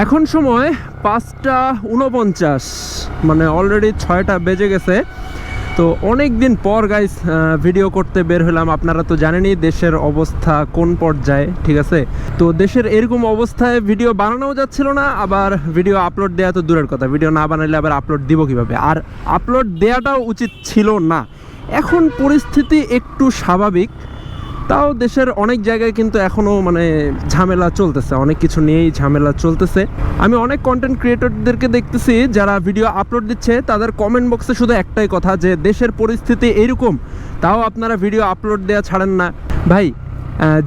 এখন সময় পাঁচটা উনপঞ্চাশ মানে অলরেডি ছয়টা বেজে গেছে। তো অনেক দিন পর গাইস ভিডিও করতে বের হলাম। আপনারা তো জানেনই দেশের অবস্থা কোন পর্যায়ে, ঠিক আছে? তো দেশের এরকম অবস্থায় ভিডিও বানানোও যাচ্ছিল না, আবার ভিডিও আপলোড দেওয়া তো দূরের কথা। ভিডিও না বানালে আবার আপলোড দিব কীভাবে? আর আপলোড দেওয়াটাও উচিত ছিল না। এখন পরিস্থিতি একটু স্বাভাবিক। তাও দেশের অনেক জায়গায় কিন্তু এখনও মানে ঝামেলা চলতেছে, অনেক কিছু নিয়েই ঝামেলা চলতেছে। আমি অনেক কন্টেন্ট ক্রিয়েটরদেরকে দেখতেছি যারা ভিডিও আপলোড দিচ্ছে, তাদের কমেন্ট বক্সে শুধু একটাই কথা যে দেশের পরিস্থিতি এরকম, তাও আপনারা ভিডিও আপলোড দেওয়া ছাড়েন না। ভাই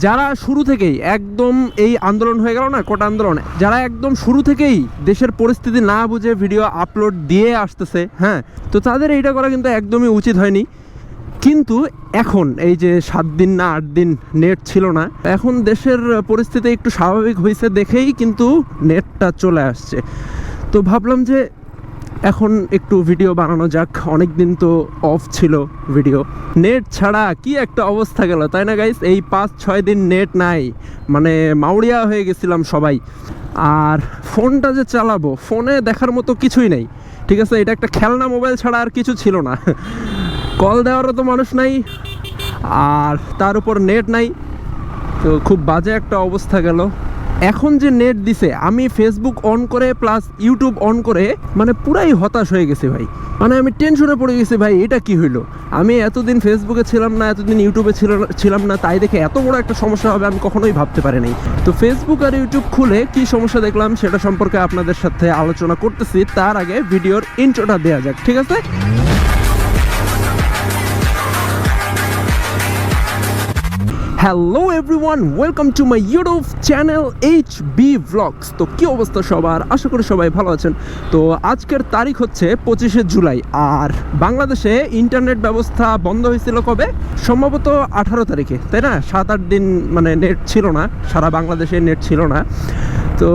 যারা শুরু থেকেই একদম এই আন্দোলন হয়ে গেল না, কোটা আন্দোলন, যারা একদম শুরু থেকেই দেশের পরিস্থিতি না বুঝে ভিডিও আপলোড দিয়ে আসতেছে হ্যাঁ তো তাদের এইটা করা কিন্তু একদমই উচিত হয়নি। কিন্তু এখন, এই যে সাত দিন না আট দিন নেট ছিল না, এখন দেশের পরিস্থিতি একটু স্বাভাবিক হয়েছে দেখেই কিন্তু নেটটা চলে আসছে। তো ভাবলাম যে এখন একটু ভিডিও বানানো যাক অনেক দিন তো অফ ছিল ভিডিও নেট ছাড়া কি একটা অবস্থা গেল, তাই না গাইস এই পাঁচ, ছয় দিন নেট নাই মানে মাউরিয়া হয়ে গেছিলাম সবাই। আর ফোনটা যে চালাবো, ফোনে দেখার মতো কিছুই নেই, ঠিক আছে? এটা একটা খেলনা মোবাইল ছাড়া আর কিছু ছিল না। কল দেওয়ারও তো মানুষ নাই, আর তার উপর নেট নাই। তো খুব বাজে একটা অবস্থা গেল। এখন যে নেট দিছে, আমি ফেসবুক অন করে প্লাস ইউটিউব অন করে মানে পুরাই হতাশ হয়ে গেছি ভাই। মানে আমি টেনশনে পড়ে গেছি ভাই, এটা কি হইল? আমি এতদিন ফেসবুকে ছিলাম না, এতদিন ইউটিউবে ছিল- ছিলাম না, তাই দেখে এত বড় একটা সমস্যা হবে, আমি কখনোই ভাবতে পারিনি তো ফেসবুক আর ইউটিউব খুলে কি সমস্যা দেখলাম, সেটা সম্পর্কে আপনাদের সাথে আলোচনা করতেছি। তার আগে ভিডিওর ইন্ট্রোটা দেওয়া যাক, ঠিক আছে? Hello everyone welcome to my YouTube channel H B blogs তো কী অবস্থা সবার? আশা করি সবাই ভালো আছেন। তো আজকের তারিখ হচ্ছে পঁচিশে জুলাই। আর বাংলাদেশে ইন্টারনেট ব্যবস্থা বন্ধ হয়েছিল কবে? সম্ভবত আঠারো তারিখে, তাই না? সাত আট দিন মানে নেট ছিল না, সারা বাংলাদেশে নেট ছিল না। তো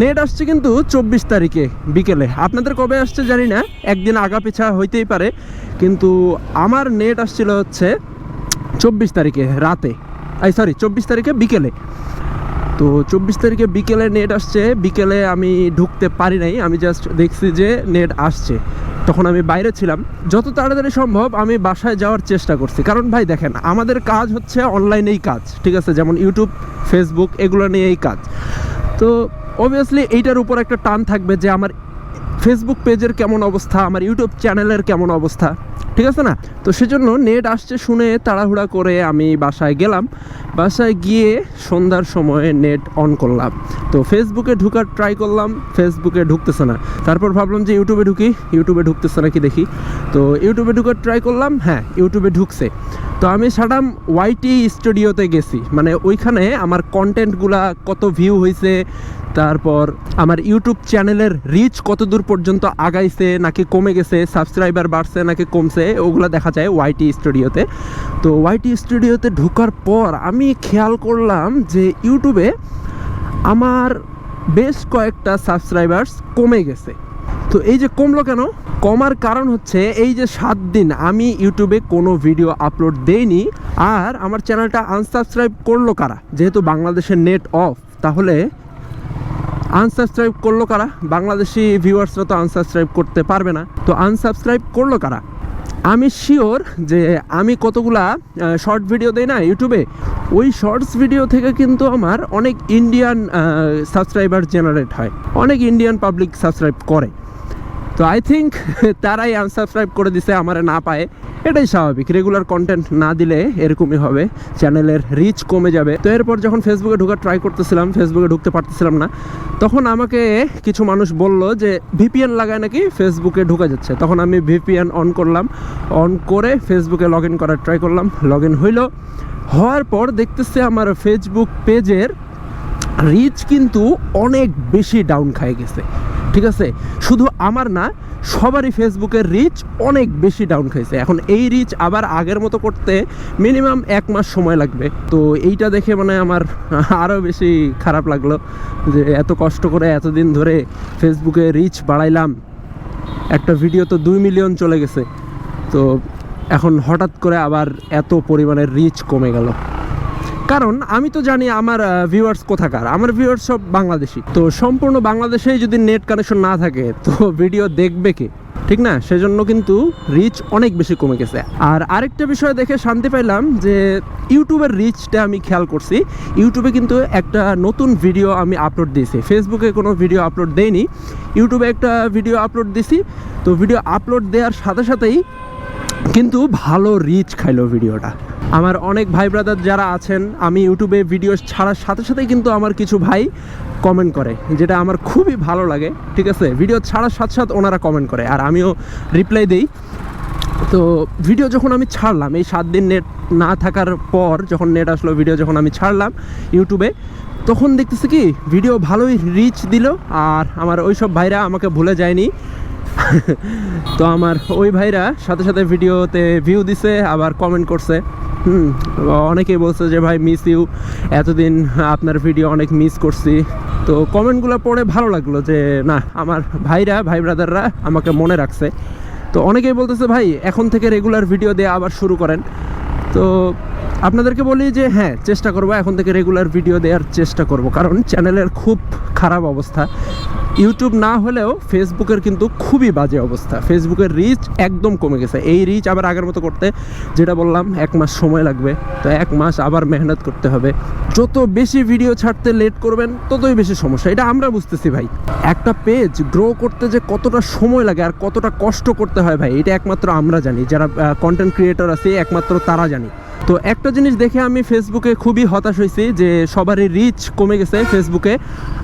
নেট আসছে কিন্তু চব্বিশ তারিখে বিকেলে। আপনাদের কবে আসছে জানি না, একদিন আগা পিছা হইতেই পারে। কিন্তু আমার নেট আসছিল হচ্ছে চব্বিশ তারিখে রাতে। আই সরি চব্বিশ তারিখে বিকেলে। তো চব্বিশ তারিখে বিকেলে নেট আসছে। বিকেলে আমি ঢুকতে পারি নাই। আমি জাস্ট দেখছি যে নেট আসছে। তখন আমি বাইরে ছিলাম। যত তাড়াতাড়ি সম্ভব আমি বাসায় যাওয়ার চেষ্টা করছি। কারণ ভাই, দেখেন, আমাদের কাজ হচ্ছে অনলাইনেই কাজ, ঠিক আছে? যেমন ইউটিউব ফেসবুক এগুলো নিয়েই কাজ। তো অবভিয়াসলি এইটার উপর একটা টান থাকবে যে আমার ফেসবুক পেজের কেমন অবস্থা? আমার ইউটিউব চ্যানেলের কেমন অবস্থা? ঠিক আছে না? তো সেজন্য নেট আসছে শুনে তাড়াহুড়া করে আমি বাসায় গেলাম। বাসায় গিয়ে সন্ধ্যার সময়ে নেট অন করলাম। তো ফেসবুকে ঢুকার ট্রাই করলাম ফেসবুকে ঢুকতেছে না। তারপর ভাবলাম যে ইউটিউবে ঢুকি ইউটিউবে ঢুকতেছে নাকি দেখি। তো ইউটিউবে ঢুকার ট্রাই করলাম হ্যাঁ ইউটিউবে ঢুকছে। তো আমি সাডাম ওয়াইটি স্টুডিওতে গেছি। মানে ওইখানে আমার কন্টেন্টগুলা কত ভিউ হয়েছে তারপর আমার ইউটিউব চ্যানেলের রিচ কত দূর পর্যন্ত আগাইছে, নাকি কমে গেছে সাবস্ক্রাইবার বাড়ছে, নাকি কমছে, ওগুলো দেখা যায় ওয়াইটি স্টুডিওতে তো ওয়াইটি স্টুডিওতে ঢোকার পর আমি খেয়াল করলাম যে ইউটিউবে আমার বেশ কয়েকটা সাবস্ক্রাইবার্স কমে গেছে। তো এই যে কমলো কেন? কমার কারণ হচ্ছে এই যে সাত দিন আমি ইউটিউবে কোনো ভিডিও আপলোড দেইনি, আর আমার চ্যানেলটা আনসাবস্ক্রাইব করল কারা? যেহেতু বাংলাদেশের নেট অফ তাহলে আনসাবস্ক্রাইব করল কারা? বাংলাদেশি ভিউয়ার্সরা তো আনসাবস্ক্রাইব করতে পারবে না। তো আনসাবস্ক্রাইব করল কারা? আমি শিওর যে আমি কতগুলা শর্ট ভিডিও দেই না ইউটিউবে, ওই শর্টস ভিডিও থেকে কিন্তু আমার অনেক ইন্ডিয়ান সাবস্ক্রাইবার জেনারেট হয়। অনেক ইন্ডিয়ান পাবলিক সাবস্ক্রাইব করে। তো আই থিঙ্ক তারাই আনসাবস্ক্রাইব করে দিছে, আমার না পায়। এটাই স্বাভাবিক রেগুলার কন্টেন্ট না দিলে এরকমই হবে চ্যানেলের রিচ কমে যাবে। তো এরপর যখন ফেসবুকে ঢোকার ট্রাই করতেছিলাম ফেসবুকে ঢুকতে পারতেছিলাম না, তখন আমাকে কিছু মানুষ বলল যে ভিপিএন লাগায় নাকি ফেসবুকে ঢোকা যাচ্ছে? তখন আমি ভিপিএন অন করলাম অন করে ফেসবুকে লগ ইন করার ট্রাই করলাম। লগ ইন হইল, হওয়ার পর দেখতেছে আমার ফেসবুক পেজের রিচ কিন্তু অনেক বেশি ডাউন খায় গেছে, ঠিক আছে? শুধু আমার না, সবারই ফেসবুকের রিচ অনেক বেশি ডাউন খাইছে। এখন এই রিচ আবার আগের মতো করতে মিনিমাম এক মাস সময় লাগবে। তো এইটা দেখে মানে আমার আরও বেশি খারাপ লাগল যে এত কষ্ট করে এতদিন ধরে ফেসবুকে রিচ বাড়াইলাম। একটা ভিডিও তো দুই মিলিয়ন চলে গেছে। তো এখন হঠাৎ করে আবার এত পরিমাণের রিচ কমে গেল। কারণ আমি তো জানি আমার ভিউয়ার্স কোথাকার। আমার ভিউয়ার্স সব বাংলাদেশি। তো সম্পূর্ণ বাংলাদেশেই যদি নেট কানেকশন না থাকে, তো ভিডিও দেখবে কে? ঠিক না? সেজন্য কিন্তু রিচ অনেক বেশি কমে গেছে। আর আরেকটা বিষয় দেখে শান্তি পাইলাম যে ইউটিউবের রিচটা আমি খেয়াল করছি। ইউটিউবে কিন্তু একটা নতুন ভিডিও আমি আপলোড দিয়েছি। ফেসবুকে কোনো ভিডিও আপলোড দেইনি। ইউটিউবে একটা ভিডিও আপলোড দিছি। তো ভিডিও আপলোড দেওয়ার সাথে সাথেই কিন্তু ভালো রিচ খাইলো ভিডিওটা। আমার অনেক ভাই ব্রাদার যারা আছেন, আমি ইউটিউবে ভিডিও ছাড়ার সাথে সাথেই কিন্তু আমার কিছু ভাই কমেন্ট করে, যেটা আমার খুবই ভালো লাগে, ঠিক আছে? ভিডিও ছাড়ার সাথে সাথে ওনারা কমেন্ট করে, আর আমিও রিপ্লাই দিই। তো ভিডিও যখন আমি ছাড়লাম, এই সাত দিন নেট না থাকার পর যখন নেট আসলো ভিডিও যখন আমি ছাড়লাম ইউটিউবে, তখন দেখতেছি কি ভিডিও ভালোই রিচ দিল, আর আমার ওই সব ভাইরা আমাকে ভুলে যায়নি। তো আমার ওই ভাইরা সাথে সাথে ভিডিওতে ভিউ দিছে, আবার কমেন্ট করছে। হুম, অনেকেই বলছে যে, ভাই মিস ইউ এতদিন আপনার ভিডিও অনেক মিস করছি। তো কমেন্টগুলো পড়ে ভালো লাগল যে, না, আমার ভাইরা, ভাই ব্রাদাররা আমাকে মনে রাখছে। তো অনেকেই বলতেছে, ভাই, এখন থেকে রেগুলার ভিডিও দিয়ে আবার শুরু করেন। তো আপনাদেরকে বলি যে হ্যাঁ চেষ্টা করব। এখন থেকে রেগুলার ভিডিও দেওয়ার চেষ্টা করব। কারণ চ্যানেলের খুব খারাপ অবস্থা। ইউটিউব না হলেও ফেসবুকের কিন্তু খুবই বাজে অবস্থা। ফেসবুকের রিচ একদম কমে গেছে। এই রিচ আবার আগের মতো করতে যেটা বললাম, এক মাস সময় লাগবে। তো এক মাস আবার মেহনত করতে হবে। যত বেশি ভিডিও ছাড়তে লেট করবেন, ততই বেশি সমস্যা। এটা আমরা বুঝতেছি ভাই। একটা পেজ গ্রো করতে যে কতটা সময় লাগে আর কতটা কষ্ট করতে হয় ভাই, এটা একমাত্র আমরা জানি। যারা কন্টেন্ট ক্রিয়েটর আছে, একমাত্র তারা জানি। তো একটা জিনিস দেখে আমি ফেসবুকে খুবই হতাশ হয়েছি যে সবারই রিচ কমে গেছে ফেসবুকে।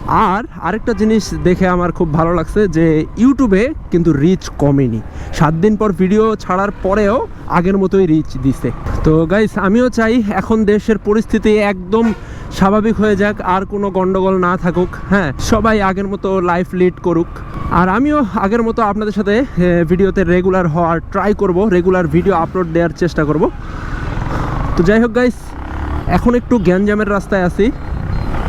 আর আরেকটা জিনিস দেখে আমার খুব ভালো লাগছে যে ইউটিউবে কিন্তু রিচ কমেনি। সাত দিন পর ভিডিও ছাড়ার পরেও আগের মতোই রিচ দিছে। তো গাইস আমিও চাই এখন দেশের পরিস্থিতি একদম স্বাভাবিক হয়ে যাক, আর কোনো গন্ডগোল না থাকুক হ্যাঁ? সবাই আগের মতো লাইফ লিড করুক। আর আমিও আগের মতো আপনাদের সাথে ভিডিওতে রেগুলার হওয়ার ট্রাই করব রেগুলার ভিডিও আপলোড দেওয়ার চেষ্টা করব। তো যাই হোক গাইস এখন একটু গ্যাঞ্জামের রাস্তায় আছি।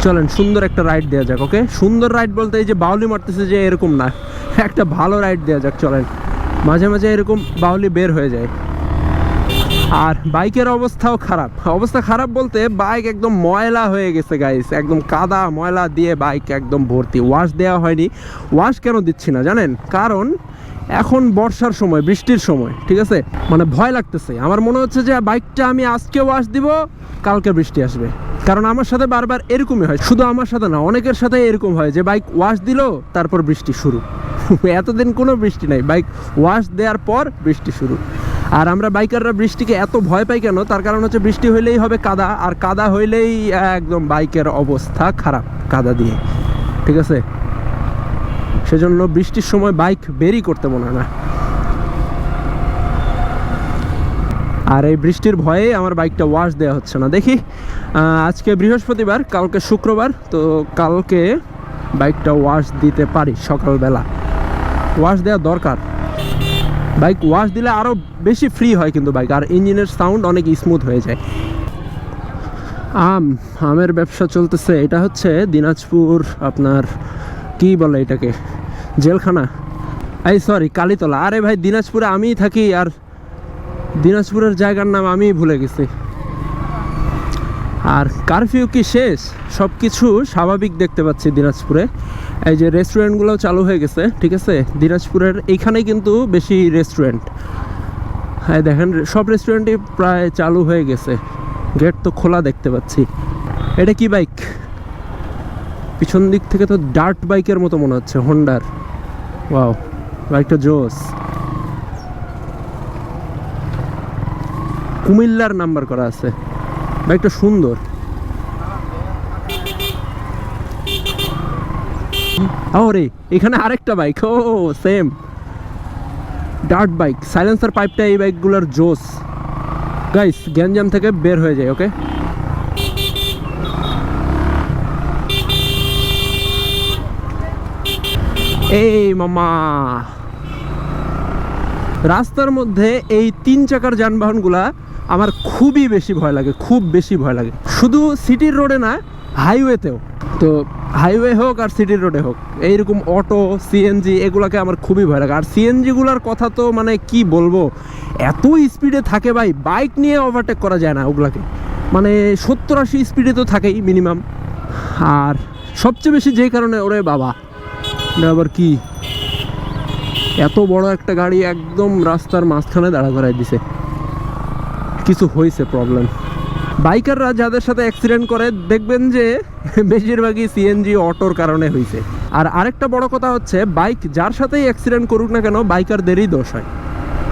চলেন, সুন্দর একটা রাইড দেওয়া যাক ওকে সুন্দর রাইড বলতে এই যে বাউলি মারতেছে যে এরকম না, একটা ভালো রাইড দেওয়া যাক, চলেন। মাঝে মাঝে এরকম বাউলি বের হয়ে যায়। আর বাইকের অবস্থাও খারাপ। অবস্থা খারাপ বলতে বাইক একদম ময়লা হয়ে গেছে গাইস একদম কাদা ময়লা দিয়ে বাইক একদম ভর্তি। ওয়াশ দেওয়া হয়নি। ওয়াশ কেন দিচ্ছি না, জানেন? কারণ এখন বর্ষার সময়, বৃষ্টির সময়, ঠিক আছে? মানে ভয় লাগতেছে। আমার মনে হচ্ছে যে বাইকটা আমি আজকে ওয়াশ দিব, কালকে বৃষ্টি আসবে। কারণ আমার সাথে বারবার এরকমই হয়। শুধু আমার সাথে না, অনেকের সাথে এরকম হয় যে বাইক ওয়াশ দিল, তারপর বৃষ্টি শুরু। এতদিন কোনো বৃষ্টি নাই। বাইক ওয়াশ দেওয়ার পর বৃষ্টি শুরু। আর আমরা বাইকাররা বৃষ্টিকে এত ভয় পাই কেন? তার কারণ হচ্ছে বৃষ্টি হইলেই হবে কাদা, আর কাদা হইলেই একদম বাইকের অবস্থা খারাপ, কাদা দিয়ে। ঠিক আছে? সেজন্য বৃষ্টির সময় বাইক বেরি করতে মনে হয় না। আর এই বৃষ্টির ভয়ে আমার বাইকটা ওয়াশ দেওয়া হচ্ছে না। দেখি আজকে বৃহস্পতিবার, কালকে শুক্রবার, তো কালকে বাইকটা ওয়াশ দিতে পারি সকালবেলা। ওয়াশ দেওয়া দরকার। বাইক ওয়াশ দিলে আরও বেশি ফ্রি হয় কিন্তু বাইক, আর ইঞ্জিনের সাউন্ড অনেক স্মুথ হয়ে যায়। আম, আমের ব্যবসা চলতেছে। এটা হচ্ছে দিনাজপুর আপনার, কি বলে এটাকে? জেলখানা? এই সরি কালীতলা। আরে ভাই, দিনাজপুরে আমিই থাকি আর দিনাজপুরের জায়গার নাম আমিই ভুলে গেছি। আর কারফিউ কি শেষ? সব কিছু স্বাভাবিক দেখতে পাচ্ছি দিনাজপুরে। এই যে রেস্টুরেন্টগুলো চালু হয়ে গেছে, ঠিক আছে? দিনাজপুরের এইখানেই কিন্তু বেশি রেস্টুরেন্ট হ্যাঁ দেখেন, সব রেস্টুরেন্টই প্রায় চালু হয়ে গেছে। গেট তো খোলা দেখতে পাচ্ছি। এটা কি বাইক পিছন দিক থেকে তো ডার্ট বাইকের মতো মনে হচ্ছে হন্ডার ওয়াও বাইকটা জোস। কুমিল্লার নাম্বার করা আছে। বাইকটা সুন্দর। রে, এখানে আরেকটা বাইক ও সেম ডার্ট বাইক সাইলেন্সার পাইপটা এই বাইকগুলোর জোস। গাইস গ্যাঞ্জাম থেকে বের হয়ে যায় ওকে এই মামা। রাস্তার মধ্যে এই তিন চাকার যানবাহনগুলা আমার খুবই বেশি ভয় লাগে, খুব বেশি ভয় লাগে। শুধু সিটির রোডে না হাইওয়েতেও তো হাইওয়ে হোক আর সিটির রোডে হোক, এইরকম অটো সিএনজি এগুলাকে আমার খুবই ভয় লাগে। আর সিএনজিগুলার কথা তো মানে কি বলব, এত স্পিডে থাকে ভাই বাইক নিয়ে ওভারটেক করা যায় না ওগুলাকে। মানে সত্তর আশি স্পিডে তো থাকেই মিনিমাম আর সবচেয়ে বেশি যেই কারণে ওরে বাবা আবার কি? এত বড় একটা গাড়ি একদম রাস্তার মাঝখানে দাঁড়া করাই দিছে। কিছু হয়েছে প্রবলেম বাইকাররা যাদের সাথে অ্যাক্সিডেন্ট করে, দেখবেন যে বেশিরভাগই সিএনজি অটোর কারণে হয়েছে। আর আরেকটা বড় কথা হচ্ছে, বাইক যার সাথেই অ্যাক্সিডেন্ট করুক না কেন, বাইকারদেরই দোষ হয়।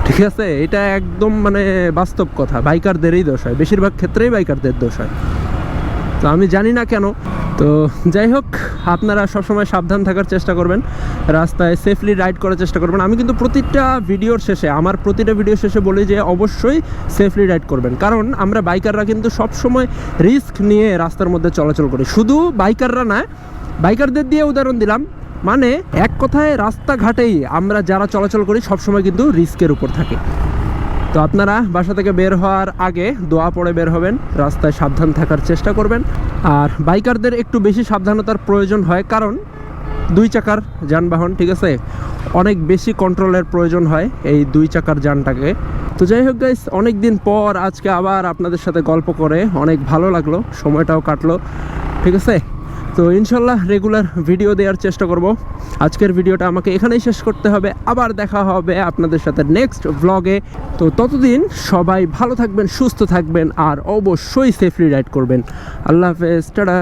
ঠিক আছে? এটা একদম মানে বাস্তব কথা। বাইকারদেরই দোষ হয়। বেশিরভাগ ক্ষেত্রেই বাইকারদের দোষ হয়। তো আমি জানি না কেন। তো যাই হোক, আপনারা সবসময় সাবধান থাকার চেষ্টা করবেন। রাস্তায় সেফলি রাইড করার চেষ্টা করবেন। আমি কিন্তু প্রতিটা ভিডিওর শেষে, আমার প্রতিটা ভিডিও শেষে বলি যে অবশ্যই সেফলি রাইড করবেন। কারণ আমরা বাইকাররা কিন্তু সবসময় রিস্ক নিয়ে রাস্তার মধ্যে চলাচল করি। শুধু বাইকাররা না বাইকারদের দিয়ে উদাহরণ দিলাম। মানে এক কথায় রাস্তাঘাটেই আমরা যারা চলাচল করি সবসময় কিন্তু রিস্কের উপর থাকি। তো আপনারা বাসা থেকে বের হওয়ার আগে দোয়া পড়ে বের হবেন, রাস্তায় সাবধান থাকার চেষ্টা করবেন। আর বাইকারদের একটু বেশি সাবধানতার প্রয়োজন হয়, কারণ দুই চাকার যানবাহন, ঠিক আছে? অনেক বেশি কন্ট্রোলের প্রয়োজন হয় এই দুই চাকার যানটাকে। তো যাই হোক গাইস অনেক দিন পর আজকে আবার আপনাদের সাথে গল্প করে অনেক ভালো লাগল, সময়টাও কাটলো, ঠিক আছে? তো ইনশাল্লাহ রেগুলার ভিডিও দেওয়ার চেষ্টা করব। আজকের ভিডিওটা আমাকে এখানেই শেষ করতে হবে। আবার দেখা হবে আপনাদের সাথে নেক্সট ব্লগে তো ততদিন সবাই ভালো থাকবেন, সুস্থ থাকবেন, আর অবশ্যই সেফলি রাইড করবেন। আল্লাহ হাফেজ, টাটা।